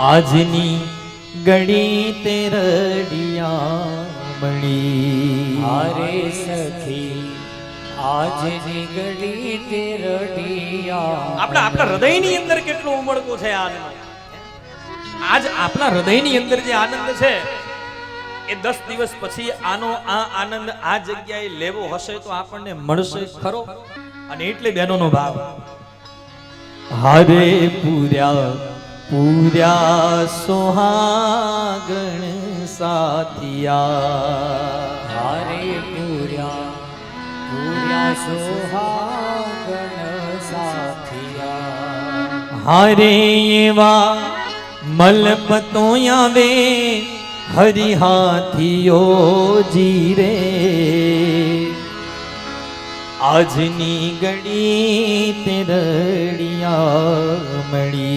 આજની ગળી તે રડિયા મળી હારે સખી આજની ઘડી તે રડિયા આપણા આપણા હૃદયની અંદર કેટલો ઉમળકો છે આ આનંદ? આજ આપણા હૃદયની અંદર જે આનંદ છે એ દસ દિવસ પછી આનો આ આનંદ આ જગ્યાએ લેવો હશે તો આપણને મળશે ખરો. અને એટલે બહેનોનો ભાવ. હારે પૂર્યા પૂર્યા સોહાગણ સાથિયા। હારે પૂર્યા પૂર્યા સોહાગણ સાથિયા। હારે એવા મલપતો આવે હરિહાથીઓ જીરે આજની ગડી તે રડિયા મળી